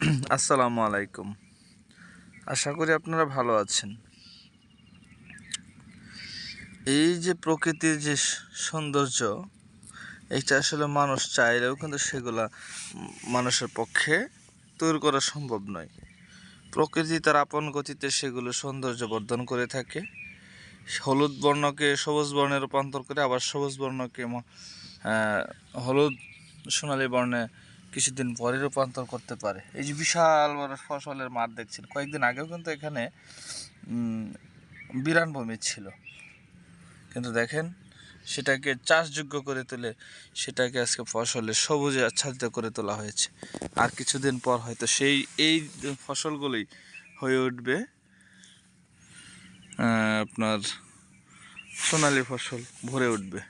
আসসালামু আলাইকুম। আশা করি আপনারা ভালো আছেন। এই যে প্রকৃতির যে সৌন্দর্য, এটা আসলে মানুষ চাইলেও কিন্তু সেগুলা মানুষের পক্ষে তৈরি করা সম্ভব নয়। প্রকৃতি তার আপন গতিতে সেগুলো সৌন্দর্য বর্ধন করে থাকে। হলুদ বর্ণকে সবুজ বর্ণে রূপান্তর করে, আবার সবুজ বর্ণকে হলুদ সোনালী বর্ণে কিছুদিন পরে রূপান্তর করতে পারে। এই যে বিশাল বড় ফসলের মাঠ দেখছেন, কয়েকদিন আগেও কিন্তু এখানে বিরান ভূমি ছিল। কিন্তু দেখেন, সেটাকে চাষযোগ্য করে তুলে, সেটাকে আজকে ফসলে সবুজে আচ্ছাদিত করে তোলা হয়েছে। আর কিছুদিন পর হয়তো সেই, এই ফসলগুলোই হয়ে উঠবে আপনার সোনালি ফসল ভরে উঠবে।